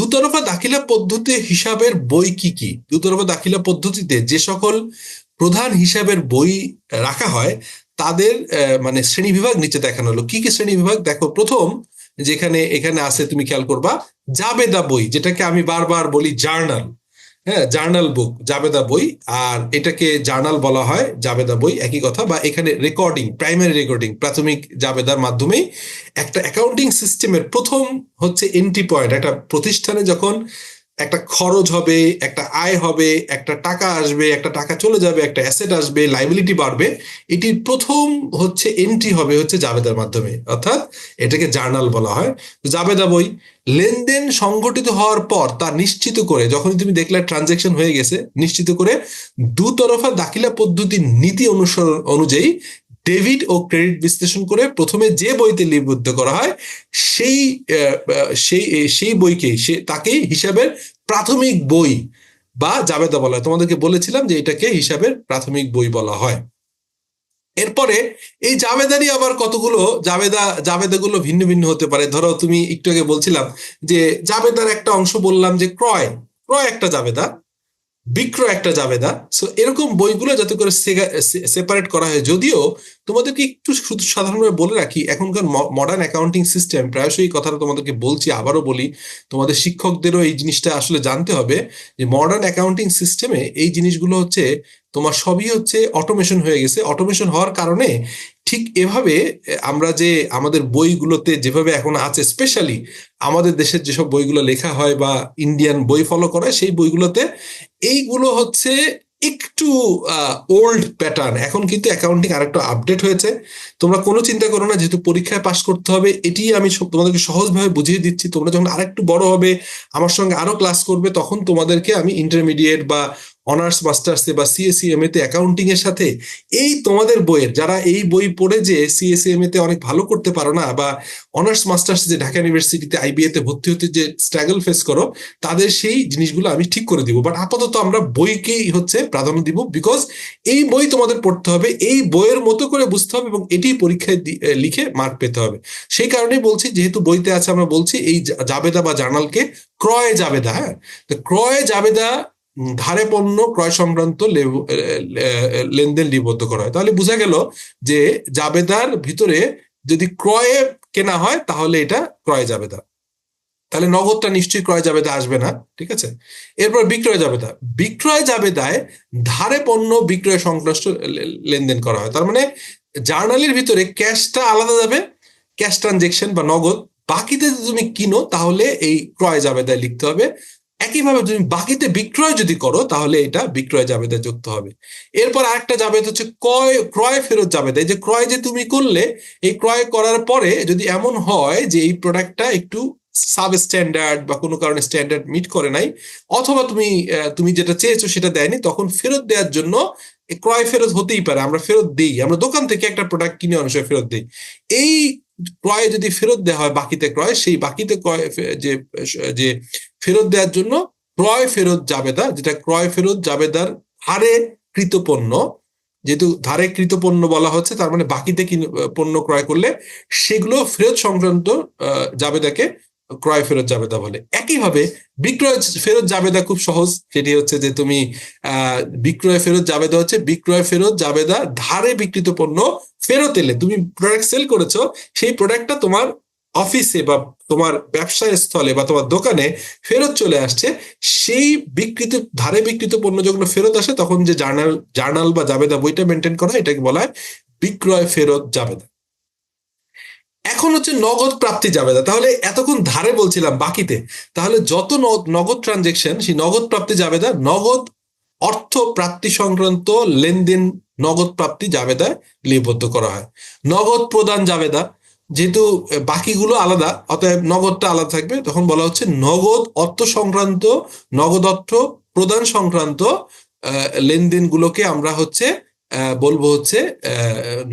দুতরফা দাখিলা পদ্ধতি হিসাবের বই কি কি? দুতরফা দাখিলা পদ্ধতিতে যে সকল প্রধান হিসাবের বই রাখা হয়, তাদের মানে শ্রেণি বিভাগ নিচে দেখানো হলো। কি কি শ্রেণি বিভাগ? দেখো, প্রথম যেখানে, এখানে আছে তুমি খেয়াল করবা, জাবেদা বই, যেটাকে আমি বারবার বলি জার্নাল। হ্যাঁ জার্নাল বুক, জাবেদা বই, আর এটাকে জার্নাল বলা হয় জাবেদা বই, একই কথা, বা এখানে রেকর্ডিং, প্রাইমারি রেকর্ডিং, প্রাথমিক জাবেদার মাধ্যমে একটা অ্যাকাউন্টিং সিস্টেমের প্রথম হচ্ছে এন্ট্রি পয়েন্ট একটা প্রতিষ্ঠানে যখন একটা খরচ হবে, একটা আয় হবে, একটা টাকা আসবে, একটা টাকা চলে যাবে, একটা অ্যাসেট আসবে লাইবিলিটি বাড়বে। এটির প্রথম হচ্ছে এন্ট্রি হবে হচ্ছে জাবেদার মাধ্যমে। অর্থাৎ এটাকে জার্নাল বলা হয়। জাবেদা বই, লেনদেন সংগঠিত হওয়ার পর তা নিশ্চিত করে যখন তুমি দেখলে ট্রানজেকশন হয়ে গেছে, নিশ্চিত করে দুতরফা দাখিলা পদ্ধতির নীতি অনুসরণ অনুযায়ী ডেবিট ও ক্রেডিট বিশ্লেষণ করে প্রথমে যে বইতে লিপিবদ্ধ করা হয়, সেই সেই সেই বইকেই সে, তাকেই হিসাবের প্রাথমিক বই বা জাবেদা বলা হয়। তোমাদেরকে বলেছিলাম যে এটাকে হিসাবের প্রাথমিক বই বলা হয়। এরপরে এই জাবেদারই আবার কতগুলো? জাবেদা, জাবেদাগুলো ভিন্ন ভিন্ন হতে পারে। ধরো তুমি একটু আগে বলছিলাম যে জাবেদার একটা অংশ বললাম যে ক্রয়। ক্রয় একটা জাবেদা। বিক্রয় একটা জাবেদা সো এরকম বইগুলো যাতে করে সেপারেট করা হয়। যদিও তোমাদেরকে একটু সাধারণভাবে বলে রাখি, এখনকার মডার্ন অ্যাকাউন্টিং সিস্টেম প্রায়শই কথাটা তোমাদেরকে বলছি, আবারও বলি, তোমাদের শিক্ষকদেরও এই জিনিসটা আসলে জানতে হবে যে মডার্ন অ্যাকাউন্টিং সিস্টেমে এই জিনিসগুলো হচ্ছে তোমার সবই হচ্ছে অটোমেশন হয়ে গেছে। অটোমেশন হওয়ার কারণে ঠিক এভাবে আমরা যে আমাদের বইগুলোতে যেভাবে এখন আছে স্পেশালি আমাদের দেশের যেসব বইগুলো লেখা হয় বা ইন্ডিয়ান বই ফলো করা সেই বইগুলোতে এইগুলো হচ্ছে একটু ওল্ড প্যাটার্ন এখন কিন্তু অ্যাকাউন্টিং আরেকটু আপডেট হয়েছে। তোমরা কোনো চিন্তা করো না, যেহেতু পরীক্ষায় পাশ করতে হবে, এটি আমি তোমাদেরকে সহজভাবে বুঝিয়ে দিচ্ছি। তোমরা যখন আরেকটু বড় হবে, আমার সঙ্গে আরও ক্লাস করবে, তখন তোমাদেরকে আমি ইন্টারমিডিয়েট বা অনার্স মাস্টার্সে বা সিএসিএম তে অ্যাকাউন্টিং এর সাথে এই তোমাদের বইয়ের যারা এই বই পড়ে যে সিএসিএম তে অনেক ভালো করতে পারো না বা অনার্স মাস্টার্স যে ঢাকা ইউনিভার্সিটিতে আইবিএ তে ভর্তি হতে যে স্ট্রাগল ফেস করো তাদের সেই জিনিসগুলো আমি ঠিক করে দিব। বাট আপাতত আমরা বইকেই হচ্ছে প্রাধান্য দিব বিকজ এই বই তোমাদের পড়তে হবে এই বইয়ের মতো করে বুঝতে হবে এবং এটি পরীক্ষায় লিখে মার্ক পেতে হবে। সেই কারণেই বলছি যেহেতু বইতে আছে আমরা বলছি এই জাবেদা বা জার্নালকে ক্রয় জাবেদা হ্যাঁ? তো ক্রয় উম, ধারে পণ্য ক্রয় সংক্রান্ত লেনদেন লিপিবদ্ধ করা হয়। তাহলে বোঝা গেল যে জাবেদার ভিতরে যদি ক্রয়ে কেনা হয়, তাহলে এটা ক্রয় জাবেদা তাহলে নগদটা নিশ্চয়ই ক্রয় জাবেদা আসবে না, ঠিক আছে? এরপর বিক্রয় জাবেদা বিক্রয় জাবেদায় ধারে পণ্য বিক্রয় লে- লেনদেন করা হয়। তার মানে জার্নালের ভিতরে ক্যাশটা আলাদা যাবে, ক্যাশ ট্রানজেকশন বা নগদ। বাকিতে যদি তুমি কিনো, তাহলে এই ক্রয় জাবেদায় লিখতে হবে। একইভাবে তুমি বাকিতে বিক্রয় যদি করো, তাহলে এটা বিক্রয় জাবেদায় যুক্ত হবে। এরপর আরেকটা জাবেদ হচ্ছে ক্রয় ক্রয় ফেরত জাবেদা। এই যে ক্রয় যে তুমি করলে, এই ক্রয় করার পরে যদি এমন হয় যে এই প্রোডাক্টটা একটু সাব স্ট্যান্ডার্ড বা কোনো কারণে স্ট্যান্ডার্ড মিট করে নাই, অথবা তুমি তুমি যেটা চেয়েছো সেটা দেয়নি, তখন ফেরত দেওয়ার জন্য ক্রয় ফেরত হতেই পারে। আমরা ফেরত দিই। আমরা দোকান থেকে একটা প্রোডাক্ট কিনে অনেক ফেরত দিই। এই ক্রয় যদি ফেরত দেওয়া হয়, বাকিতে ক্রয়, সেই বাকিতে ক্রয় যে যে ফেরত দেওয়ার জন্য ক্রয় ফেরত জাবেদা, যেটা ক্রয় ফেরত জাবেদার হারে কৃত পণ্য, যেহেতু ধারে কৃত পণ্য বলা হচ্ছে, তার মানে বাকিতে পণ্য ক্রয় করলে সেগুলো ফেরত সংক্রান্ত জাবেদাকে ক্রয় ফেরত জাবেদা বলে একইভাবে বিক্রয় ফেরত জাবেদা খুব সহজ। সেটি হচ্ছে যে তুমি বিক্রয় ফেরত জাবেদা হচ্ছে বিক্রয় ফেরত জাবেদা ধারে বিক্রিত পণ্য ফেরত এলে। তুমি প্রোডাক্ট সেল করেছ, সেই প্রোডাক্টটা তোমার অফিসে বা তোমার ব্যবসায় স্থলে বা তোমার দোকানে ফেরত চলে আসছে। সেই বিকৃত ধারে বিকৃত পণ্য যখন ফেরত আসে, তখন যে জার্নাল জার্নাল বা জাবেদা বইটা মেনটেন করা এটাকে বলা হয় বিক্রয় ফেরত জাবেদা এখন হচ্ছে নগদ প্রাপ্তি জাবেদা তাহলে এতক্ষণ ধারে বলছিলাম বাকিতে, তাহলে যত ন- নগদ ট্রানজেকশন সেই নগদ প্রাপ্তি জাবেদা নগদ অর্থ প্রাপ্তি সংক্রান্ত লেনদেন নগদ প্রাপ্তি জাবেদায় লিপিবদ্ধ করা হয়। নগদ প্রদান জাবেদা যেহেতু বাকিগুলো আলাদা, অতএব নগদটা আলাদা থাকবে, তখন বলা হচ্ছে নগদ অর্থ সংক্রান্ত, নগদ অর্থ প্রদান সংক্রান্ত লেনদেনগুলোকে আমরা হচ্ছে বলব হচ্ছে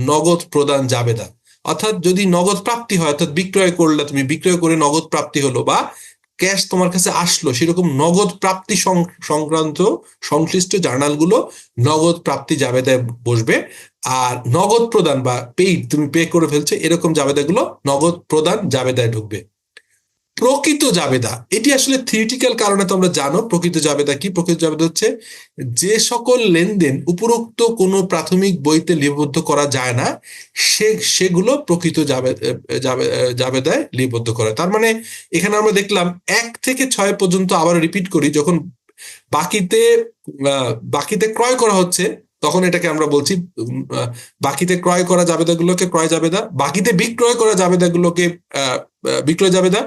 নগদ প্রদান জাবেদা অর্থাৎ যদি নগদ প্রাপ্তি হয়, অর্থাৎ বিক্রয় করলে তুমি, বিক্রয় করে নগদ প্রাপ্তি হলো বা ক্যাশ তোমার কাছে আসলো, সেরকম নগদ প্রাপ্তি সংক্রান্ত সংশ্লিষ্ট জার্নালগুলো নগদ প্রাপ্তি জাবেদায় বসবে। আর নগদ প্রদান বা পেইড তুমি পে করে ফেলছো, এরকম জাবেদাগুলো নগদ প্রদান জাবেদায় ঢুকবে। প্রকৃত জাবেদা। এটি আসলে থিওরিটিক্যাল কারণে তোমরা জানো, প্রকৃত জাবেদা কি? প্রকৃত জাবেদা হচ্ছে যে সকল লেনদেন উপরোক্ত কোনো প্রাথমিক বইতে লিপিবদ্ধ করা যায় না, সে, সেগুলো প্রকৃত জাবেদায় লিপিবদ্ধ করা। তার মানে এখানে আমরা দেখলাম এক থেকে ছয় পর্যন্ত আবার রিপিট করি, যখন বাকিতে বাকিতে ক্রয় করা হচ্ছে, তখন এটাকে আমরা বলছি বাকিতে ক্রয় করা জাবেদাগুলোকে ক্রয় জাবেদা, বাকিতে বিক্রয় করা জাবেদাগুলোকে বিক্রয় জাবেদা।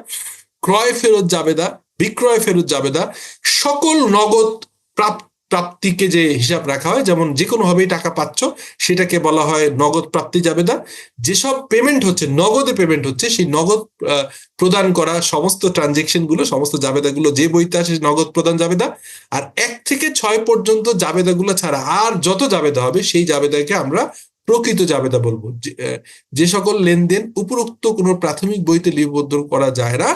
ক্রয় ফেরত জাবেদা বিক্রয় ফেরত জাবেদা সকল নগদ প্রাপ্ত প্রাপ্তিকে যে হিসাব রাখা হয়, যেমন যে কোনো ভাবেই টাকা পাচ্ছ, সেটাকে বলা হয় নগদ প্রাপ্তি জাবেদা যেসব পেমেন্ট হচ্ছে, নগদে পেমেন্ট হচ্ছে, সেই নগদ প্রদান করা সমস্ত ট্রানজেকশনগুলো, সমস্ত জাবেদাগুলো যে বইতে আসে নগদ প্রদান জাবেদা আর এক থেকে ছয় পর্যন্ত জাবেদাগুলো ছাড়া আর যত জাবেদা হবে, সেই জাবেদাকে আমরা প্রকৃত জাবেদা বলব। যে সকল লেনদেন উপরোক্ত কোনো প্রাথমিক বইতে লিপিবদ্ধ করা যায় না,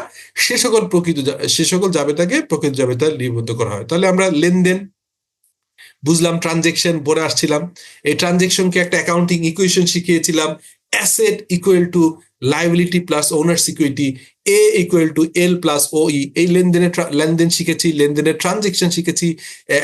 সে সকল প্রকৃত সে সকল জাবেদাকে প্রকৃত জাবেদা লিপিবদ্ধ করা হয়। তাহলে আমরা লেনদেন বুঝলাম, ট্রানজেকশন পরে আসছিলাম। এই ট্রানজেকশনকে একটা accounting equation শিখিয়েছিলাম, asset equal to liability plus owner security A equal to L plus O E এই লেনদেনের লেনদেন শিখেছি, লেনদেনের ট্রানজেকশন শিখেছি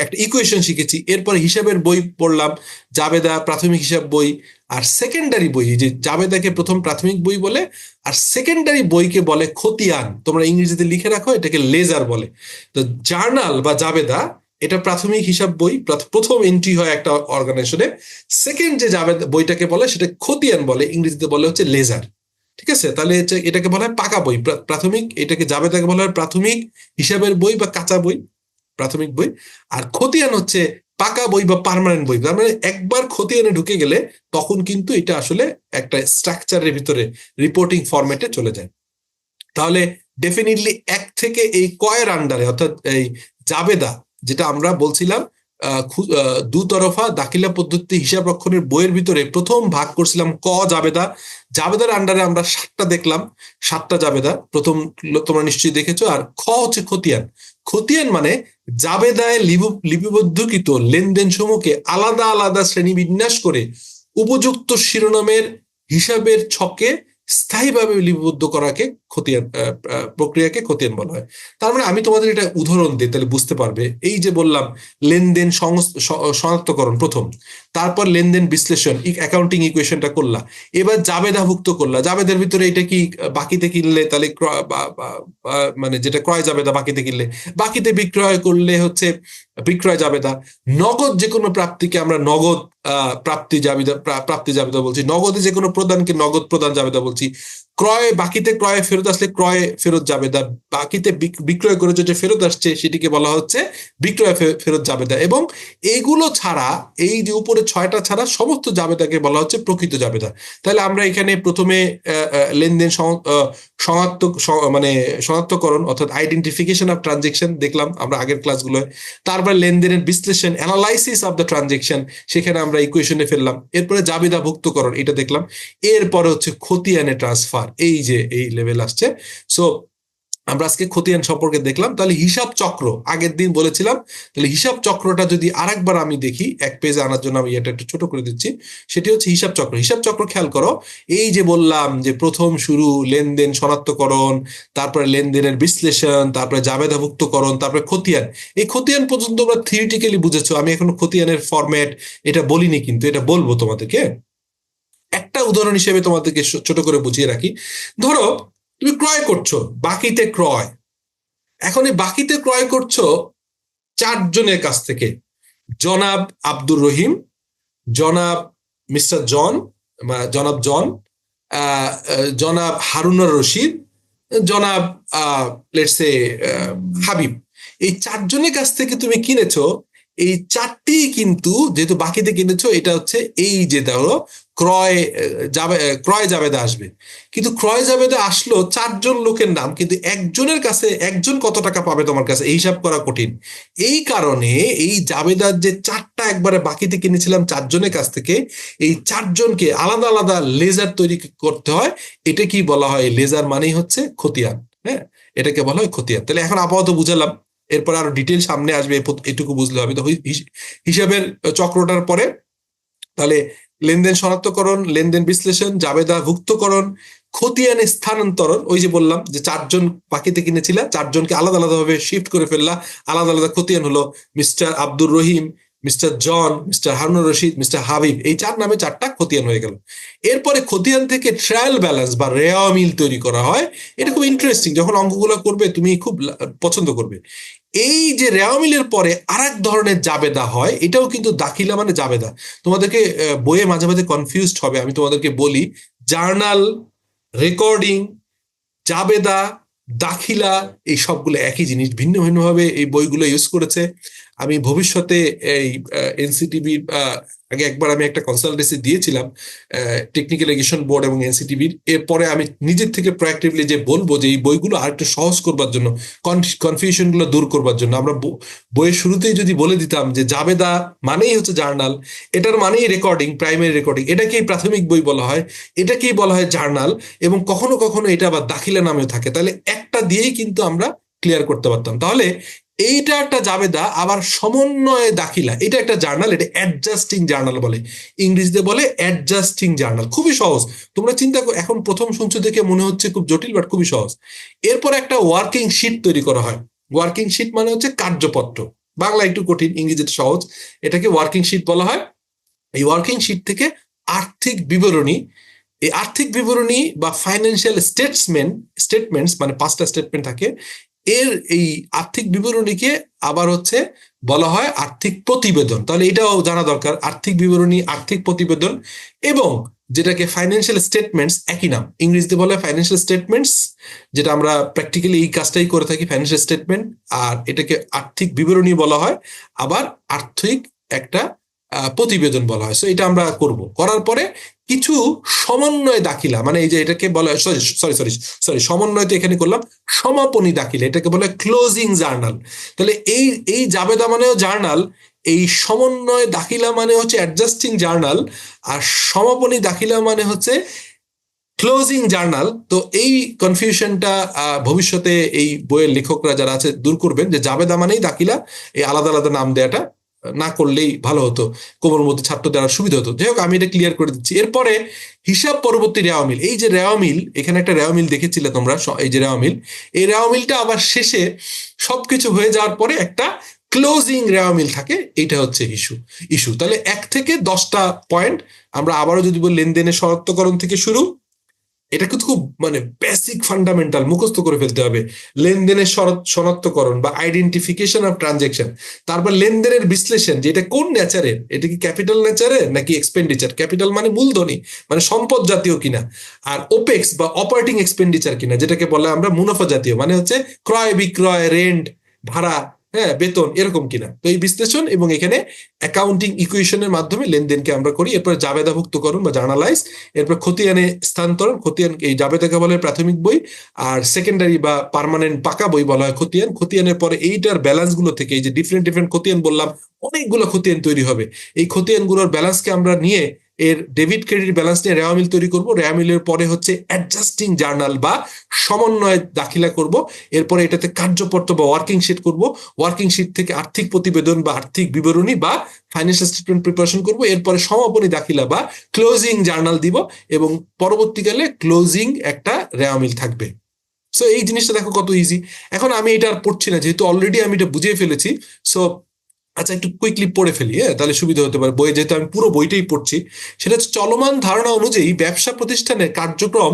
একটা ইকুয়েশন শিখেছি। এরপর হিসাবের বই পড়লাম, জাবেদা প্রাথমিক হিসাব বই আর সেকেন্ডারি বই। যে জাবেদাকে প্রথম প্রাথমিক বই বলে আর সেকেন্ডারি বইকে বলে খতিয়ান। তোমরা ইংরেজিতে লিখে রাখো, এটাকে লেজার বলে। তো জার্নাল বা জাবেদা, এটা প্রাথমিক হিসাব বই প্রথম এন্ট্রি হয় একটা অর্গানাইজেশনে সেকেন্ড যে জাবেদা, বইটাকে বলে, সেটা খতিয়ান বলে, ইংরেজিতে বলে হচ্ছে লেজার। ঠিক আছে? তাহলে এটাকে বলা হয় পাকা বই। প্রাথমিক এটাকে যাবে তাকে বলা হয় প্রাথমিক হিসাবের বই বা কাঁচা বই, প্রাথমিক বই। আর খতিয়ান হচ্ছে পাকা বই বা পারমানেন্ট বই। তার মানে একবার খতিয়ানে ঢুকে গেলে তখন কিন্তু এটা আসলে একটা স্ট্রাকচারের ভিতরে রিপোর্টিং ফরম্যাটে চলে যায়। তাহলে ডেফিনেটলি এক থেকে এই কয়ের আন্ডারে অর্থাৎ এই জাবেদা, যেটা আমরা বলছিলাম দুতরফা দাখিলা পদ্ধতি হিসাব রক্ষণের বইয়ের ভিতরে প্রথম ভাগ করছিলাম ক জাবেদা। জাবেদার আন্ডারে আমরা সাতটা দেখলাম, সাতটা জাবেদা। প্রথম তোমরা নিশ্চয়ই দেখেছ। আর খ হচ্ছে খতিয়ান। খতিয়ান মানে জাবেদায় লিপিবদ্ধকৃত লেনদেন সমূহকে আলাদা আলাদা শ্রেণি বিন্যাস করে উপযুক্ত শিরোনামের হিসাবের ছকে স্থায়ীভাবে লিপিবদ্ধ করাকে খতিয়ান প্রক্রিয়াকে খতিয়ান বলা হয়। তার মানে আমি তোমাদের এটা উদাহরণ দিই, তাহলে বুঝতে পারবে। এই যে বললাম, লেনদেন শনাক্তকরণ প্রথম। তারপর লেনদেন বিশ্লেষণ অ্যাকাউন্টিং ইকুয়েশনটা করলা। এবার জাবেদাভুক্ত করলা। জাবেদের ভিতরে এটা কি, বাকিতে কিনলে তাহলে মানে যেটা ক্রয় জাবেদা বাকিতে কিনলে, বাকিতে বিক্রয় করলে হচ্ছে বিক্রয় জাবেদা। নগদ যে কোনো প্রাপ্তিকে আমরা নগদ প্রাপ্তি জাবিদা প্রাপ্তি জাবেদা বলছি। নগদে যে কোনো প্রদানকে নগদ প্রদান জাবেদা বলছি। ক্রয় বাকিতে ক্রয় ফেরত আসলে ক্রয় ফেরত যাবে। দা বাকিতে বিক্রয় করে যেটা ফেরত আসছে, সেটিকে বলা হচ্ছে বিক্রয় ফেরত যাবে দা এবং এইগুলো ছাড়া, এই যে উপরে ছয়টা ছাড়া সমস্ত জাবেদাকে বলা হচ্ছে প্রকৃত জাবেদা তাহলে আমরা এখানে প্রথমে লেনদেন শনাক্ত মানে শনাক্তকরণ অর্থাৎ আইডেন্টিফিকেশন অফ ট্রানজেকশন দেখলাম আমরা আগের ক্লাসগুলোয় তারপর লেনদেনের বিশ্লেষণ অ্যানালাইসিস অফ দ্য ট্রানজেকশন সেখানে আমরা ইকুয়েশনে ফেললাম। এরপরে জাবেদা ভুক্তকরণ এটা দেখলাম। এরপরে হচ্ছে ক্ষতি খতিয়ানে ট্রান্সফার এই যে এই লেভেল আসছে। সো আমরা আজকে খতিয়ান সম্পর্কে দেখলাম। তাহলে হিসাব চক্র, আগের দিন বলেছিলাম। তাহলে হিসাব চক্রটা যদি আরেকবার আমি দেখি, এক পেজে আনার জন্য আমি এটা একটু ছোট করে দিচ্ছি। সেটি হচ্ছে হিসাব চক্র। হিসাব চক্র খেয়াল করো, এই যে বললাম যে প্রথম শুরু লেনদেন শনাক্তকরণ, তারপরে লেনদেনের বিশ্লেষণ, তারপরে জাবেদাভুক্তকরণ, তারপরে খতিয়ান। এই খতিয়ান পর্যন্ত আমরা থিওরিটিক্যালি বুঝেছ। আমি এখনও খতিয়ানের ফরম্যাট এটা বলিনি কিন্তু, এটা বলব তোমাদেরকে। একটা উদাহরণ হিসেবে তোমাদেরকে ছোট করে বুঝিয়ে রাখি। ধরো, তুমি ক্রয় করছ, বাকিতে ক্রয়। এখন এই বাকিতে ক্রয় করছ চারজনের কাছ থেকে। জনাব আব্দুর রহিম, জনাব মিস্টার জন জনাব জন জনাব হারুনার রশিদ, জনাব লেটসে হাবিব। এই চারজনের কাছ থেকে তুমি কিনেছো এই চারটি কিন্তু যেহেতু বাকিতে কিনেছো, এটা হচ্ছে এই যে ধরো, ক্রয়, যাবে, ক্রয় জাবেদা আসবে। কিন্তু ক্রয় জাবেদা আসলো চারজন লোকের নাম, কিন্তু একজনের কাছে একজন কত টাকা পাবে তোমার কাছে? এই হিসাব করা কঠিন। এই কারণে এই জাবেদার যে চারটা একবারে বাকিতে কিনেছিলাম চারজনের কাছ থেকে, এই চারজনকে আলাদা আলাদা লেজার তৈরি করতে হয়। এটা কি বলা হয় লেজার মানেই হচ্ছে খতিয়ান হ্যাঁ? এটাকে বলা হয় খতিয়ান। তাহলে এখন আপাতত বুঝালাম এরপর আরও ডিটেল সামনে আসবে এটুকু বুঝলে হবে। তো হিসাবের চক্রটার পরে তাহলে লেনদেন শনাক্তকরণ, লেনদেন বিশ্লেষণ জাবেদা ভুক্তকরণ খতিয়ানে স্থানান্তরণ, ওই যে বললাম যে চারজন পাখিতে কিনেছিলা, চারজনকে আলাদা আলাদা ভাবে শিফট করে ফেললা। আলাদা আলাদা খতিয়ান হলো mister Abdur Rahim mister John mister Harun Rashid mister Habib. এই চার নামে চারটা খতিয়ান হয়ে গেল। এরপরে খতিয়ান থেকে ট্রায়াল ব্যালেন্স বা রেয়া মিল তৈরি করা হয়। এটা খুব ইন্টারেস্টিং যখন অঙ্কগুলো করবে, তুমি খুব পছন্দ করবে। এই যে রেওয়ামিলের পরে আর এক ধরনের জাবেদা হয়, এটাও কিন্তু দাখিলা মানে জাবেদা। তোমাদেরকে বইয়ে মাঝে মাঝে কনফিউজড হবে, আমি তোমাদেরকে বলি জার্নাল রেকর্ডিং জাবেদা, দাখিলা, এই সবগুলো একই জিনিস, ভিন্ন ভিন্নভাবে এই বইগুলো ইউজ করেছে। আমি ভবিষ্যতে এই এনসিটিভি আগে একবার আমি একটা কনসালটেন্সি দিয়েছিলাম টেকনিক্যাল এডুকেশন বোর্ড এবং এনসিটিভির এরপরে আমি নিজের থেকে প্রোয়াক্টিভলি যে বলব যে এই বইগুলো আরেকটু সহজ করবার জন্য কনফিউশনগুলো দূর করবার জন্য, আমরা বইয়ের শুরুতেই যদি বলে দিতাম যে জাবেদা মানেই হচ্ছে জার্নাল, এটার মানেই রেকর্ডিং প্রাইমারি রেকর্ডিং এটাকেই প্রাথমিক বই বলা হয়, এটাকেই বলা হয় জার্নাল এবং কখনো কখনো এটা আবার দাখিলা নামেও থাকে। তাহলে একটা দিয়েই কিন্তু আমরা ক্লিয়ার করতে পারতাম। তাহলে এইটা একটা জাবেদা, আবার সমন্বয়ে দাখিলা। এটা একটা জার্নাল, এটা অ্যাডজাস্টিং জার্নাল বলে। ইংরেজিতে বলে অ্যাডজাস্টিং জার্নাল। খুবই সহজ। তোমরা চিন্তা করো, এখন প্রথম শুনছো দেখে মনে হচ্ছে খুব জটিল বাট খুবই সহজ। এরপর একটা ওয়ার্কিং শিট তৈরি করা হয়। ওয়ার্কিং শিট মানে হচ্ছে কার্যপত্র। বাংলা একটু কঠিন, ইংরেজিতে সহজ। এটাকে ওয়ার্কিং শিট বলা হয়। এই ওয়ার্কিং শিট থেকে আর্থিক বিবরণী, এই আর্থিক বিবরণী বা ফাইন্যান্সিয়াল স্টেটসমেন্ট স্টেটমেন্টস মানে পাঁচটা স্টেটমেন্ট থাকে। এর এই আর্থিক বিবরণীকে আবার হচ্ছে বলা হয় আর্থিক প্রতিবেদন। তাহলে এটাও জানা দরকার, আর্থিক বিবরণী, আর্থিক প্রতিবেদন এবং যেটাকে ফাইন্যান্সিয়াল স্টেটমেন্টস একই নাম। ইংরেজিতে বলা ফাইন্যান্সিয়াল স্টেটমেন্টস যেটা আমরা প্র্যাকটিক্যালি এই কাজটাই করে থাকি ফাইন্যান্সিয়াল স্টেটমেন্ট আর এটাকে আর্থিক বিবরণী বলা হয়। আবার আর্থিক একটা প্রতিবেদন বলা হয়। এটা আমরা করব। করার পরে কিছু সমন্বয় দাখিলা মানে এই যে এটাকে বলা সরি সরি সরি সমন্বয় তো এখানে করলাম। সমাপনী দাখিলা, এটাকে বলে ক্লোজিং জার্নাল তাহলে এই এই জাবেদা মানেও জার্নাল, এই সমন্বয় দাখিলা মানে হচ্ছে অ্যাডজাস্টিং জার্নাল, আর সমাপনী দাখিলা মানে হচ্ছে ক্লোজিং জার্নাল। তো এই কনফিউশনটা ভবিষ্যতে এই বইয়ের লেখকরা যারা আছে, দূর করবেন যে জাবেদা মানেই দাখিলা, এই আলাদা আলাদা নাম দেওয়াটা না করলেই ভালো হতো কোমর মধ্যে ছাত্র দেওয়ার সুবিধা হতো। যাই হোক, আমি এটা ক্লিয়ার করে দিচ্ছি। এরপরে হিসাব পরবর্তী রেওয়া মিল। এই যে রেওয়া মিল, এখানে একটা রেওয়া মিল দেখেছিলে তোমরা এই যে রেওয়া মিল। এই রেওয়া মিলটা আবার শেষে সবকিছু হয়ে যাওয়ার পরে একটা ক্লোজিং রেওয়া মিল থাকে এটা হচ্ছে ইস্যু ইস্যু তাহলে এক থেকে দশটা পয়েন্ট আমরা আবারও যদি বলি, লেনদেনের শরত্বকরণ থেকে শুরু এটা কিন্তু খুব মানে বেসিক ফান্ডামেন্টাল মুখস্থ করে ফেলতে হবে। লেনদেনের শনাক্তকরণ বা আইডেন্টিফিকেশন অফ ট্রানজেকশন তারপর লেনদেনের বিশ্লেষণ, যে এটা কোন নেচারের এটা কি ক্যাপিটাল নেচারের নাকি এক্সপেন্ডিচার ক্যাপিটাল মানে মূলধনী মানে সম্পদ জাতীয় কিনা? আর ওপেক্স বা অপারেটিং এক্সপেন্ডিচার কিনা, যেটাকে বলে আমরা মুনাফা জাতীয় মানে হচ্ছে ক্রয় বিক্রয় রেন্ট ভাড়া হ্যাঁ বেতন এরকম কিনা। তো এই বিশ্লেষণ এবং এখানে অ্যাকাউন্টিং ইকুয়েশনের মাধ্যমে লেনদেনকে আমরা করি। এরপর জাবেদাভুক্তকরণ বা জার্নালাইজ এরপর খতিয়ানে স্থানান্তরণ, খতিয়ান, এই জাবেদাকে বলে প্রাথমিক বই আর সেকেন্ডারি বা পার্মানেন্ট পাকা বই বলা হয় খতিয়ান। খতিয়ানের পরে এইটার ব্যালেন্সগুলো থেকে এই যে ডিফারেন্ট ডিফারেন্ট খতিয়ান বললাম, অনেকগুলো খতিয়ান তৈরি হবে। এই খতিয়ানগুলোর ব্যালেন্সকে আমরা নিয়ে এর ডেবিট ক্রেডিট ব্যালেন্স নিয়ে রেওয়া মিল তৈরি করব। রেওয়া মিলের পরে হচ্ছে অ্যাডজাস্টিং জার্নাল বা সমন্বয় দাখিলা করব। এরপরে এটাতে কার্যপত্র বা ওয়ার্কিং শিট করব। ওয়ার্কিং শিট থেকে আর্থিক প্রতিবেদন বা আর্থিক বিবরণী বা ফাইন্যান্সিয়াল স্টেটমেন্ট প্রিপারেশন করব। এরপরে সমাপনী দাখিলা বা ক্লোজিং জার্নাল দিব এবং পরবর্তীকালে ক্লোজিং একটা রেওয়া মিল থাকবে। সো এই জিনিসটা দেখো কত ইজি এখন আমি এটা আর পড়ছি না, যেহেতু অলরেডি আমি এটা বুঝিয়ে ফেলেছি। সো আচ্ছা একটু কুইকলি পড়ে ফেলি হ্যাঁ? তাহলে সুবিধা হতে পারে। বইয়ে যেহেতু আমি পুরো বইটাই পড়ছি, সেটা চলমান ধারণা অনুযায়ী ব্যবসা প্রতিষ্ঠানের কার্যক্রম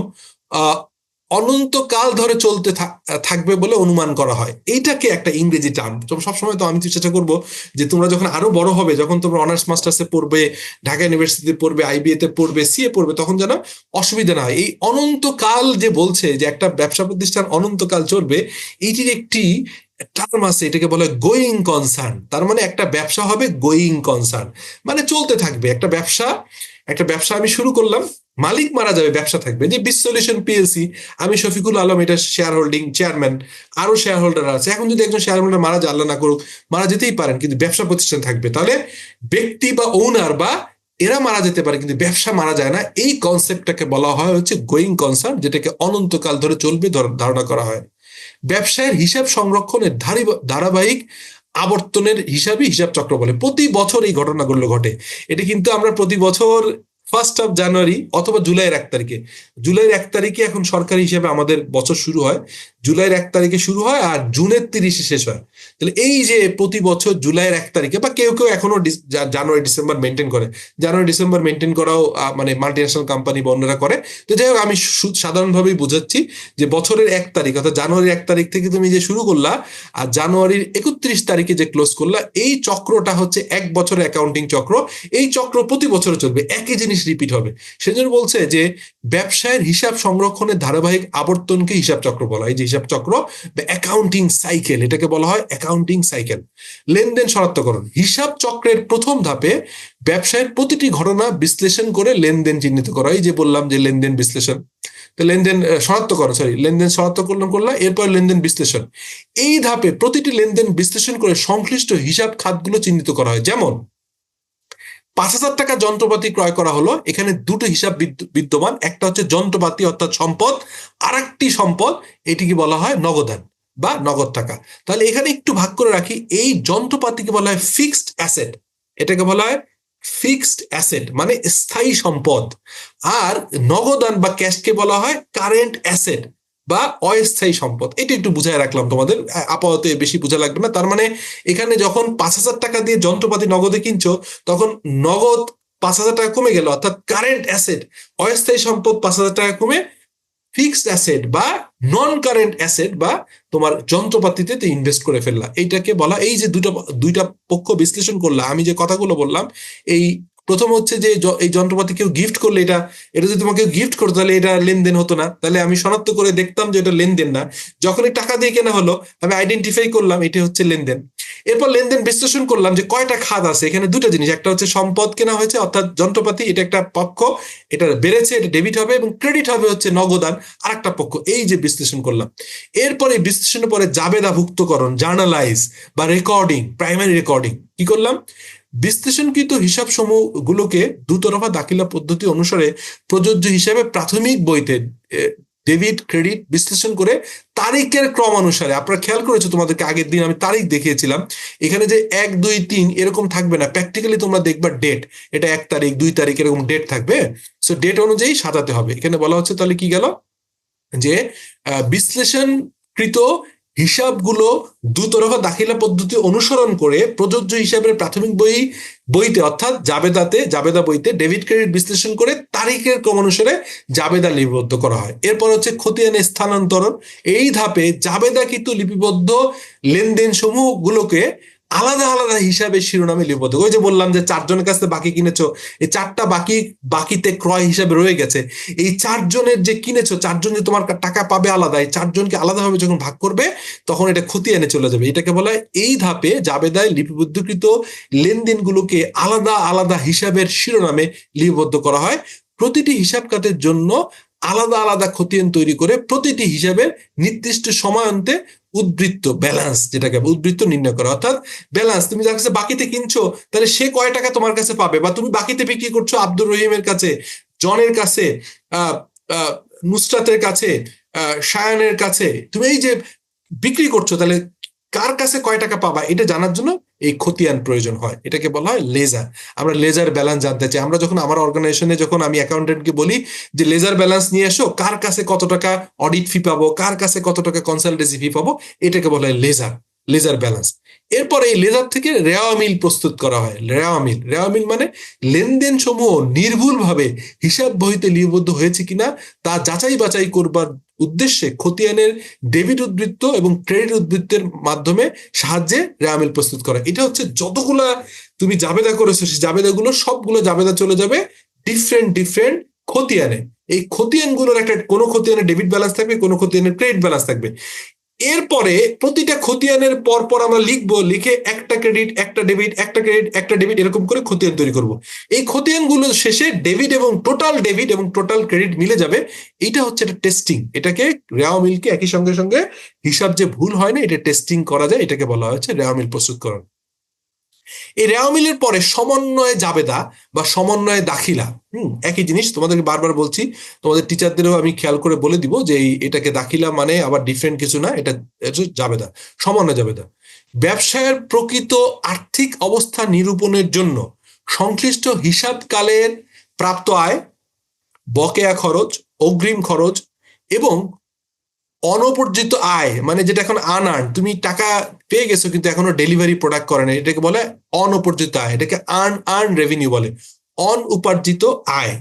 অনন্তকাল ধরে চলতে থাক- থাকবে বলে অনুমান করা হয়। এইটাকে একটা ইংরেজি টার্ম সবসময় তো আমি চেষ্টা করব যে তোমরা যখন আরও বড় হবে, যখন তোমরা অনার্স মাস্টার্সে পড়বে, ঢাকা ইউনিভার্সিটিতে পড়বে আইবিএ তে পড়বে সিএ পড়বে, তখন যেন অসুবিধা না হয়। এই অনন্তকাল যে বলছে, যে একটা ব্যবসা প্রতিষ্ঠান অনন্তকাল চলবে, এইটির একটি টার্ম আছে, এটাকে বলে গোয়িং কনসার্ন তার মানে একটা ব্যবসা হবে গোয়িং কনসার্ন মানে চলতে থাকবে। একটা ব্যবসা একটা ব্যবসা আমি শুরু করলাম মালিক মারা যাবে, ব্যবসা থাকবে। যে বিশ সলিউশন পিএলসি আমি শফিকুল আলম, এটা শেয়ার হোল্ডিং চেয়ারম্যান আরও শেয়ার হোল্ডার আছে। এখন যদি একজন শেয়ার হোল্ডার মারা আল্লাহ না করুক, মারা যেতেই পারেন, কিন্তু ব্যবসা প্রতিষ্ঠান থাকবে। তাহলে ব্যক্তি বা ওনার বা এরা মারা যেতে পারে, কিন্তু ব্যবসা মারা যায় না। এই কনসেপ্টটাকে বলা হয় হচ্ছে গোয়িং কনসার্ন যেটাকে অনন্তকাল ধরে চলবে ধর- ধারণা করা হয়। ব্যবসায়ের হিসাব সংরক্ষণের ধারাবাহিক আবর্তনের হিসাবে হিসাব চক্র বলে। প্রতি বছর এই ঘটনাগুলো ঘটে। এটা কিন্তু আমরা প্রতি বছর ফার্স্ট অফ জানুয়ারি অথবা জুলাইয়ের এক তারিখে। জুলাইয়ের এক তারিখে এখন সরকারি হিসেবে আমাদের বছর শুরু হয়। জুলাইয়ের এক তারিখে শুরু হয় আর জুনের তিরিশে শেষ হয়। তাহলে এই যে প্রতি বছর জুলাইয়ের এক তারিখে বা কেউ কেউ এখনও জানুয়ারি, ডিসেম্বর মেনটেন করে। জানুয়ারি, ডিসেম্বর মেনটেন করাও মানে মাল্টি ন্যাশনাল কোম্পানি বা করে। তো যাই হোক, আমি সাধারণভাবেই বুঝাচ্ছি যে বছরের এক তারিখ অর্থাৎ জানুয়ারির এক তারিখ থেকে তুমি যে শুরু করলা আর জানুয়ারির একত্রিশ তারিখে যে ক্লোজ করলা, এই চক্রটা হচ্ছে এক বছরের অ্যাকাউন্টিং চক্র। এই চক্র প্রতি বছর চলবে, একই জিনিস রিপিট হবে। সেজন্য বলছে যে ব্যবসায়ের হিসাব সংরক্ষণের ধারাবাহিক আবর্তনকে হিসাব চক্র বলা হয়। যে হিসাব চক্র বা অ্যাকাউন্টিং সাইকেল এটাকে বলা হয় অ্যাকাউন্টিং সাইকেল লেনদেন শনাক্তকরণ। হিসাব চক্রের প্রথম ধাপে ব্যবসায়ের প্রতিটি ঘটনা বিশ্লেষণ করে লেনদেন চিহ্নিত করা। এই যে বললাম যে লেনদেন বিশ্লেষণ। তো লেনদেন শনাক্তকরণ সরি লেনদেন শনাক্তকরণ করলাম, এরপর লেনদেন বিশ্লেষণ। এই ধাপে প্রতিটি লেনদেন বিশ্লেষণ করে সংশ্লিষ্ট হিসাব খাতগুলো চিহ্নিত করা হয়। যেমন, পাঁচ হাজার টাকা যন্ত্রপাতি ক্রয় করা হলো। এখানে দুটো হিসাব বিদ্য- বিদ্যমান। একটা হচ্ছে যন্ত্রপাতি, অর্থাৎ সম্পদ। আর সম্পদ, এটিকে বলা হয় নগদান। বা নগদ টাকা। তাহলে এখানে একটু ভাগ করে রাখি, এই যন্ত্রপাতিকে বলা হয় ফিক্সড অ্যাসেট এটাকে বলা হয় ফিক্সড অ্যাসেট মানে স্থায়ী সম্পদ। আর নগদান বা ক্যাশকে বলা হয় কারেন্ট অ্যাসেট বা অস্থায়ী সম্পদ। এটা একটু বুঝায় রাখলাম তোমাদের। আপাতত বেশি বোঝা লাগবে না। তার মানে এখানে যখন পাঁচ হাজার টাকা দিয়ে যন্ত্রপাতি নগদে কিনছো, তখন নগদ পাঁচ হাজার টাকা কমে গেল, অর্থাৎ কারেন্ট অ্যাসেট অস্থায়ী সম্পদ পাঁচ হাজার টাকা কমে ফিক্সড অ্যাসেট বা নন কারেন্ট অ্যাসেট বা তোমার যন্ত্রপাতিতে ইনভেস্ট করে ফেললা। এইটাকে বলা, এই যে দুটো দুইটা পক্ষ বিশ্লেষণ করলা, আমি যে কথাগুলো বললাম, এই প্রথম হচ্ছে যে এই যন্ত্রপাতি কেউ গিফট করলে এটা এটা যদি তোমাকে গিফট করতো, তাহলে এটা লেনদেন হতো না। তাহলে আমি শনাক্ত করে দেখতাম যে এটা লেনদেন না। যখনই টাকা দিয়ে কেনা হলো, আমি আইডেন্টিফাই করলাম এটা হচ্ছে লেনদেন। এরপর লেনদেন বিশ্লেষণ করলাম যে কয়টা খাত আছে। এখানে দুটো জিনিস, একটা হচ্ছে সম্পদ কেনা হয়েছে, অর্থাৎ যন্ত্রপাতি, এটা একটা পক্ষ, এটা বেড়েছে, এটা ডেবিট হবে এবং ক্রেডিট হবে হচ্ছে নগদান আর একটা পক্ষ। এই যে বিশ্লেষণ করলাম। এরপরে বিশ্লেষণের পরে জাবেদাভুক্তকরণ জার্নালাইজ বা রেকর্ডিং প্রাইমারি রেকর্ডিং কি করলাম? বিশ্লেষণকৃত হিসাব সমূহ গুলোকে দুতরফা দাখিলা পদ্ধতি অনুসারে প্রযোজ্য হিসাবে প্রাথমিক বইতে ডেবিট ক্রেডিট বিশ্লেষণ করে তারিখের ক্রম অনুসারে, আপনারা খেয়াল করেছ তোমাদেরকে আগের দিন আমি তারিখ দেখিয়েছিলাম, এখানে যে এক, দুই, তিন এরকম থাকবে না প্র্যাকটিক্যালি তোমরা দেখবা ডেট এটা এক তারিখ, দুই তারিখ এরকম ডেট থাকবে সো ডেট অনুযায়ী সাজাতে হবে, এখানে বলা হচ্ছে তাহলে কি গেল? যে বিশ্লেষণকৃত হিসাবগুলো দুতরফা দাখিলা পদ্ধতি অনুসরণ করে প্রযোজ্য হিসাবের প্রাথমিক বই, বইতে, অর্থাৎ জাবেদাতে, জাবেদা বইতে ডেবিট ক্রেডিট বিশ্লেষণ করে তারিখের ক্রম অনুসারে জাবেদা লিপিবদ্ধ করা হয়। এরপর হচ্ছে খতিয়ানে স্থানান্তরণ। এই ধাপে জাবেদা কিন্তু লিপিবদ্ধ লেনদেন সমূহ গুলোকে আলাদা আলাদা হিসাবে শিরোনামে লিপিবদ্ধ। ওই যে বললাম যে চারজনের কাছে বাকি কিনেছো, এই চারটা বাকি, বাকিতে ক্রয় হিসাবে রয়ে গেছে। এই চারজনের যে কিনেছো, চারজন যে তোমার টাকা পাবে আলাদা, এই চারজনকে আলাদাভাবে যখন ভাগ করবে, তখন এটা ক্ষতি এনে চলে যাবে। এটাকে বলা হয় এই ধাপে জাবেদায় লিপিবদ্ধকৃত লেনদেনগুলোকে আলাদা আলাদা হিসাবের শিরোনামে লিপিবদ্ধ করা হয়। প্রতিটি হিসাব খাতের জন্য আলাদা আলাদা খতিয়ান তৈরি করে প্রতিটি হিসাবের নির্দিষ্ট সময়ান্তে উদ্বৃত্ত ব্যালেন্স যেটাকে উদ্বৃত্ত নির্ণয় করা। অর্থাৎ ব্যালেন্স তুমি যার কাছে বাকিতে কিনছো, তাহলে সে কয় টাকা তোমার কাছে পাবে? বা তুমি বাকিতে বিক্রি করছ আব্দুর রহিমের কাছে, জনের কাছে নুসরাতের কাছে সায়ানের কাছে। তুমি এই যে বিক্রি করছ, তাহলে কার কাছে কয় টাকা পাবা? এটা জানার জন্য এই খতিয়ান প্রয়োজন হয়। এটাকে বলা হয় লেজার আমরা লেজার ব্যালেন্স জানতে চাই। আমরা যখন আমার অর্গানাইজেশনে যখন আমি অ্যাকাউন্টেন্টকে বলি যে লেজার ব্যালেন্স নিয়ে এসো, কার কাছে কত টাকা অডিট ফি পাবো, কার কাছে কত টাকা কনসালটেন্সি ফি পাবো? এটাকে বলা হয় লেজার লেজার ব্যালেন্স। এরপর এই লেজার থেকে রেওয়া মিল প্রস্তুত করা হয়। রেওয়া মিল রেওয়া মিল মানে লেনদেন সমূহ নির্ভুলভাবে হিসাব বহিতে লিপিবদ্ধ হয়েছে কিনা তা যাচাই বাছাই করবার উদ্দেশ্যে খতিয়ানের ডেবিট উদ্বৃত্ত এবং ক্রেডিট উদ্বৃত্তের মাধ্যমে সাহায্যে রেওয়া মিল প্রস্তুত করা। এটা হচ্ছে যতগুলা তুমি জাবেদা করেছ, সেই জাবেদাগুলো সবগুলো জাবেদা চলে যাবে ডিফারেন্ট ডিফারেন্ট খতিয়ানে। এই খতিয়ানগুলোর একটা কোনো খতিয়ানে ডেবিট ব্যালেন্স থাকবে, কোনো খতিয়ানের ক্রেডিট ব্যালেন্স থাকবে। এরপরে প্রতিটা খতিয়ানের পর পর আমরা লিখব, লিখে একটা ক্রেডিট একটা ডেবিট একটা ক্রেডিট একটা ডেবিট এরকম করে খতিয়ান তৈরি করব। এই খতিয়ানগুলো শেষে ডেবিট এবং টোটাল ডেবিট এবং টোটাল ক্রেডিট মিলে যাবে। এটা হচ্ছে একটা টেস্টিং এটাকে রেওয়া মিলকে একই সঙ্গে সঙ্গে হিসাব যে ভুল হয় না, এটা টেস্টিং করা যায়। এটাকে বলা হয়েছে রেওয়া মিল প্রস্তুতকরণ। এই রেওয়া মিলের পরে সমন্বয়ে জাবেদা বা সমন্বয়ে দাখিলা, হুম, একই জিনিস তোমাদেরকে বারবার বলছি, তোমাদের টিচারদেরও আমি খেয়াল করে বলে দিব যে এটাকে দাখিলা মানে আবার ডিফারেন্ট কিছু না, এটা জাবেদা, সমন্বয় জাবেদা। ব্যবসায়ের প্রকৃত আর্থিক অবস্থা নিরূপণের জন্য সংশ্লিষ্ট হিসাবকালের প্রাপ্ত আয়, বকেয়া খরচ, অগ্রিম খরচ এবং অনপর্জিত আয় মানে যেটা এখন আনআর্ন তুমি টাকা পেয়ে গেছো কিন্তু এখনও ডেলিভারি প্রোডাক্ট করে না এটাকে বলে অনপর্জিত আয়, এটাকে আর্ন আর্ন রেভিনিউ বলে। অন উপার্জিত আয়,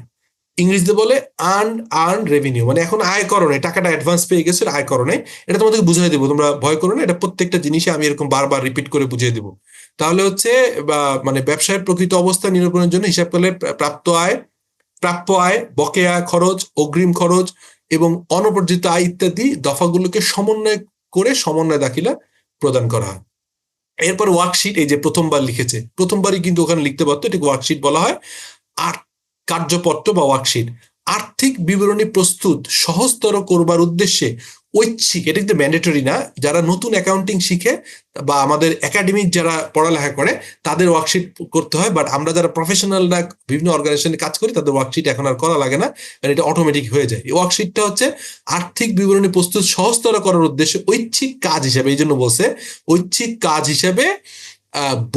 ইংরেজিতে বলে আর্ন আর্ন রেভিনিউ মানে এখন আয় করো টাকাটা অ্যাডভান্স পেয়ে গেছো, আয় করো এটা তোমাদেরকে বুঝিয়ে দেবো, তোমরা ভয় করো না, এটা প্রত্যেকটা জিনিসে আমি এরকম বারবার রিপিট করে বুঝিয়ে দেবো। তাহলে হচ্ছে মানে ব্যবসায়ের প্রকৃত অবস্থা নিরূপণের জন্য হিসাব করলে প্রাপ্ত আয়, প্রাপ্য আয়, বকেয়া খরচ, অগ্রিম খরচ এবং অনবর্জিত আয় ইত্যাদি দফাগুলোকে সমন্বয় করে সমন্বয় দাখিলা প্রদান করা হয়। এরপর ওয়ার্কশিট এই যে প্রথমবার লিখেছে, প্রথমবারই কিন্তু ওখানে লিখতে পারতো, এটাকে ওয়ার্কশিট বলা হয়। আর কার্যপত্র বা ওয়ার্কশিট আর্থিক বিবরণী প্রস্তুত সহজতর করবার উদ্দেশ্যে ঐচ্ছিক এটা কিন্তু ম্যান্ডেটরি না। যারা নতুন অ্যাকাউন্টিং শিখে বা আমাদের একাডেমিক যারা পড়ালেখা করে, তাদের ওয়ার্কশিট করতে হয়। বাট আমরা যারা প্রফেশনালরা বিভিন্ন অর্গানাইজেশনে কাজ করি, তাদের ওয়ার্কশিট এখন আর করা লাগে না। কারণ এটা অটোমেটিক হয়ে যায়। এই ওয়ার্কশিটটা হচ্ছে আর্থিক বিবরণী প্রস্তুত সহজতর করার উদ্দেশ্যে ঐচ্ছিক কাজ হিসাবে, এই জন্য বলছে ঐচ্ছিক কাজ হিসেবে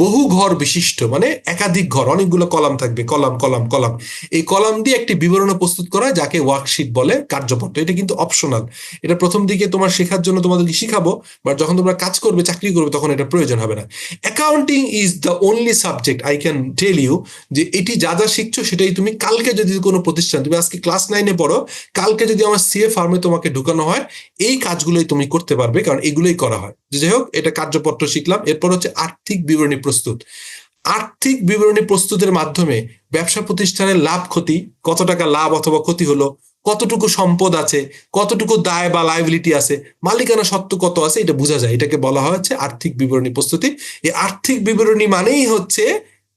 বহু ঘর বিশিষ্ট মানে একাধিক ঘর, অনেকগুলো কলাম থাকবে, কলাম কলাম কলাম। এই কলাম দিয়ে একটি বিবরণ প্রস্তুত করা, যাকে ওয়ার্কশিট বলে কার্যপত্র। এটা কিন্তু অপশনাল এটা প্রথম দিকে তোমার শেখার জন্য তোমাদেরকে শিখাবো বাট যখন তোমরা কাজ করবে, চাকরি করবে, তখন এটা প্রয়োজন হবে না। Accounting is the only subject I can tell you যে এটি যা যা শিখছো, সেটাই তুমি কালকে যদি কোনো প্রতিষ্ঠান, তুমি আজকে ক্লাস নাইনে পড়ো, কালকে যদি আমার সিএ ফার্মে তোমাকে ঢুকানো হয়, এই কাজগুলোই তুমি করতে পারবে, কারণ এগুলোই করা হয়। যাই হোক, এটা কার্যপত্র শিখলাম। এরপর হচ্ছে আর্থিক বিবরণী প্রস্তুত। আর্থিক বিবরণী প্রস্তুতের মাধ্যমে ব্যবসা প্রতিষ্ঠানের লাভ ক্ষতি, কত টাকা লাভ অথবা ক্ষতি হলো, কতটুকু সম্পদ আছে, কতটুকু দায় বা লাইবিলিটি আছে, মালিকানা সত্ত্ব কত আছে, এটা বোঝা যায়। এটাকে বলা হচ্ছে আর্থিক বিবরণী প্রস্তুতি। এই আর্থিক বিবরণী মানেই হচ্ছে,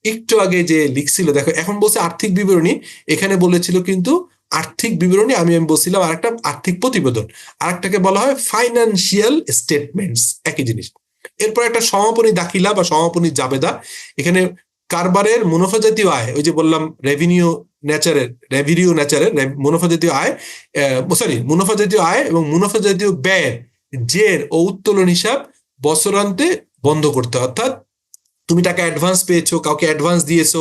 একটু আগে যে লিখছিল, দেখো, এখন বলছে আর্থিক বিবরণী, এখানে বলেছিল কিন্তু আর্থিক বিবরণী, আমি আমি বলছিলাম আরেকটা আর্থিক প্রতিবেদন। আরেকটাকে বলা হয় ফাইন্যান্সিয়াল স্টেটমেন্টস একই জিনিস। এরপর একটা সমাপনী দাখিলা বা সমাপনী জাবেদা। এখানে কারবারের মুনাফা জাতীয় আয়, ওই যে বললাম রেভিনিউ নেচারের রেভিনিউ ন্যাচারের মুনাফা জাতীয় আয় সরি মুনাফা জাতীয় আয় এবং মুনাফা জাতীয় ব্যয়ের, জের ও উত্তোলন হিসাব বছরান্তে বন্ধ করতে অর্থাৎ তুমি টাকা অ্যাডভান্স পেয়েছ, কাউকে অ্যাডভান্স দিয়েছ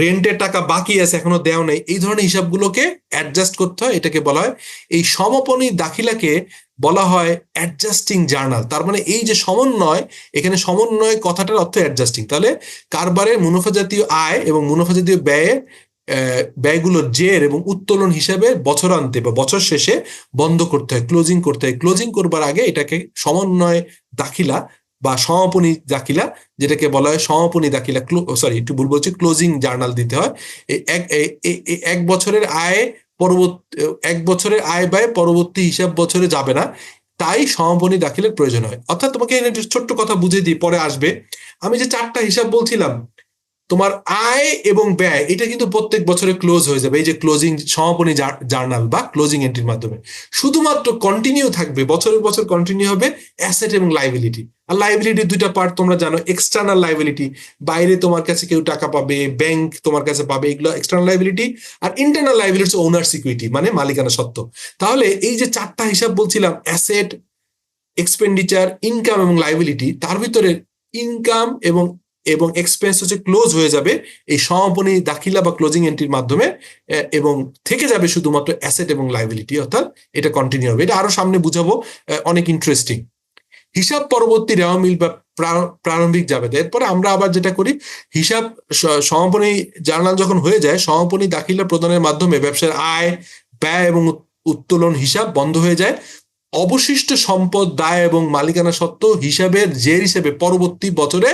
রেন্টের টাকা বাকি আছে, এখনও দেওয়া নেই, এই ধরনের হিসাবগুলোকে অ্যাডজাস্ট করতে হয়, এটাকে বলা হয়। এই সমাপনী দাখিলাকে বলা হয় অ্যাডজাস্টিং জার্নাল তার মানে এই যে সমন্বয়, এখানে সমন্বয় কথাটার অর্থ অ্যাডজাস্টিং তাহলে কারবারের মুনাফা জাতীয় আয় এবং মুনাফা জাতীয় ব্যয়ে ব্যয়গুলোর জের এবং উত্তোলন হিসাবে বছরান্তে বা বছর শেষে বন্ধ করতে হয় ক্লোজিং করতে হয়। ক্লোজিং করবার আগে এটাকে সমন্বয় দাখিলা বা সমাপনী দাখিলা যেটাকে বলা হয় সমাপনী দাখিলা সরি একটু ভুল বলছি ক্লোজিং জার্নাল দিতে হয়। এক বছরের আয় পরবর্তী, এক বছরের আয় ব্যয় পরবর্তী হিসাব বছরে যাবে না। তাই সমাপনী দাখিলের প্রয়োজন হয়। অর্থাৎ তোমাকে ছোট্ট কথা বুঝে দিই, পরে আসবে। আমি যে চারটা হিসাব বলছিলাম তোমার আয় এবং ব্যয়, এটা কিন্তু প্রত্যেক বছরে ক্লোজ হয়ে যাবে। এই যে ক্লোজিং সমাপনী জার্নাল বা ক্লোজিং এন্ট্রির মাধ্যমে। শুধুমাত্র কন্টিনিউ থাকবে, বছরের বছর কন্টিনিউ হবে অ্যাসেট এবং লাইবিলিটি আর লাইবিলিটি দুইটা পার্ট তোমরা জানো এক্সটার্নাল লাইবিলিটি বাইরে তোমার কাছে কেউ টাকা পাবে ব্যাংক তোমার কাছে পাবে, এগুলো এক্সটার্নাল লাইবিলিটি আর ইন্টারনাল লাইবিলিটি ওনার সিকিউরিটি মানে মালিকানা সত্ত্ব। তাহলে এই যে চারটা হিসাব বলছিলাম অ্যাসেট এক্সপেন্ডিচার ইনকাম এবং লাইবিলিটি তার ভিতরে ইনকাম এবং এবং এক্সপেন্স হচ্ছে ক্লোজ হয়ে যাবে এই সমাপনী দাখিলা বা ক্লোজিং এন্ট্রির মাধ্যমে এবং থেকে যাবে শুধুমাত্র অ্যাসেট এবং লাইবিলিটি অর্থাৎ এটা কন্টিনিউ হবে। এটা আরও সামনে বুঝাবো অনেক ইন্টারেস্টিং হিসাব পরবর্তী রেওয়া মিল বা প্রারম্ভিক যাবে। এরপরে আমরা আবার যেটা করি, হিসাব সমাপনী জার্নাল যখন হয়ে যায় সমাপনী দাখিলা প্রদানের মাধ্যমে ব্যবসার আয়, ব্যয় এবং উত্তোলন হিসাব বন্ধ হয়ে যায়। অবশিষ্ট সম্পদ, দায় এবং মালিকানা সত্ত্ব হিসাবের জের হিসেবে পরবর্তী বছরে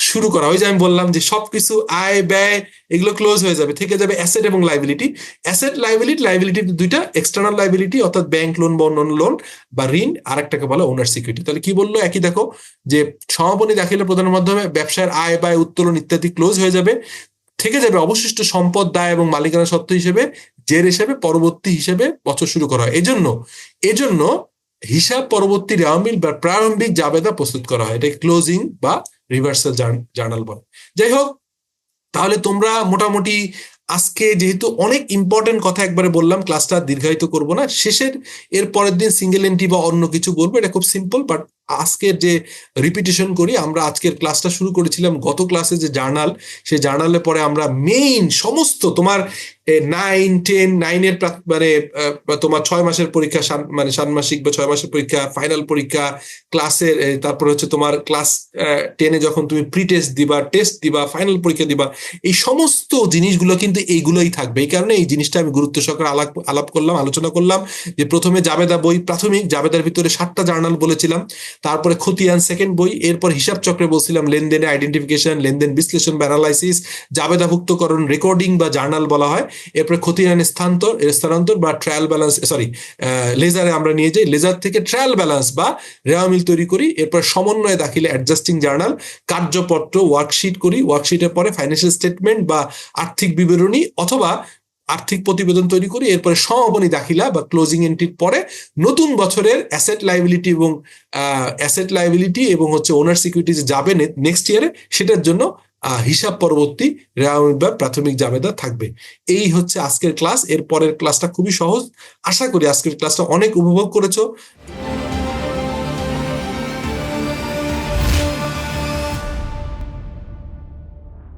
শুরু করা। ওই যে আমি বললাম যে সবকিছু আয়, ব্যয় এগুলো ক্লোজ হয়ে যাবে, থেকে যাবে অ্যাসেট এবং লাইবিলিটি অ্যাসেট লাইবিলিটি লাইবিলিটি দুইটা এক্সটার্নাল লাইবিলিটি অর্থাৎ ব্যাংক লোন বা অন্য লোন বা ঋণ আর একটাকে বলে ওনার সিকিউরিটি তাহলে কি বলল? একই দেখো, যে সমাপনী দাখিলে প্রদানের মাধ্যমে ব্যবসার আয়, ব্যয়, উত্তোলন ইত্যাদি ক্লোজ হয়ে যাবে, থেকে যাবে অবশিষ্ট সম্পদ, দায় এবং মালিকানা সত্ত্ব হিসেবে, জের হিসেবে, পরবর্তী হিসেবে বছর শুরু করা হয়। এজন্য এজন্য হিসাব পরবর্তী রেওয়ামিল বা প্রারম্ভিক জাবেদা প্রস্তুত করা হয়। এটা ক্লোজিং বা রিভার্সাল জার্নাল বলে। যাই হোক তাহলে তোমরা মোটামুটি আজকে যেহেতু অনেক ইম্পর্টেন্ট কথা একবারে বললাম ক্লাসটা দীর্ঘায়িত করব না, শেষের, এর পরের দিন সিঙ্গেল এন্ট্রি বা অন্য কিছু বলব, এটা খুব সিম্পল বাট আজকের যে রিপিটেশন করি, আমরা আজকের ক্লাসটা শুরু করেছিলাম গত ক্লাসে যে জার্নাল সেই জার্নালের পরে আমরা মেইন সমস্ত তোমার নাইন টেন নাইনের মানে তোমার ছয় মাসের পরীক্ষা মানে ষান্মাসিক বা ছয় মাসের পরীক্ষা ফাইনাল পরীক্ষা ক্লাসের তারপর হচ্ছে তোমার ক্লাস টেনে যখন তুমি প্রি টেস্ট দিবা টেস্ট দিবা ফাইনাল পরীক্ষা দিবা, এই সমস্ত জিনিসগুলো কিন্তু এইগুলোই থাকবে। এই কারণে এই জিনিসটা আমি গুরুত্ব সহকারে আলাপ আলাপ করলাম, আলোচনা করলাম যে প্রথমে জাবেদা বই, প্রাথমিক জাবেদার ভিতরে সাতটা জার্নাল বলেছিলাম, তারপরে খতিয়ান সেকেন্ড বই, এরপর হিসাব চক্রে বলছিলাম লেনদেনে আইডেন্টিফিকেশন লেনদেন বিশ্লেষণ বা অ্যানালাইসিস জাবেদাভুক্তকরণ রেকর্ডিং বা জার্নাল বলা হয়। এরপরে খতিয়ান স্থানান্তর স্থানান্তর বা ট্রায়াল ব্যালেন্স সরি লেজারে আমরা নিয়ে যাই লেজার থেকে ট্রায়াল ব্যালেন্স বা রেওয়া মিল তৈরি করি, এরপর সমন্বয়ে দাখিলে অ্যাডজাস্টিং জার্নাল কার্যপত্র ওয়ার্কশিট করি ওয়ার্কশিটের পরে ফাইন্যান্সিয়াল স্টেটমেন্ট বা আর্থিক বিবরণী অথবা আর্থিক প্রতিবেদন তৈরি করি, এরপরে সমাপনী দাখিলা বা ক্লোজিং এন্ট্রির পরে নতুন বছরের অ্যাসেট লাইবিলিটি এবং অ্যাসেট লাইবিলিটি এবং হচ্ছে ওনার সিকিউরিটি যাবে নেক্সট ইয়ারে সেটার জন্য হিসাব পরবর্তী রেওয়া প্রাথমিক জাবেদা থাকবে। এই হচ্ছে আজকের ক্লাস। এর পরের ক্লাসটা খুবই সহজ। আশা করি আজকের ক্লাসটা অনেক উপভোগ করেছ।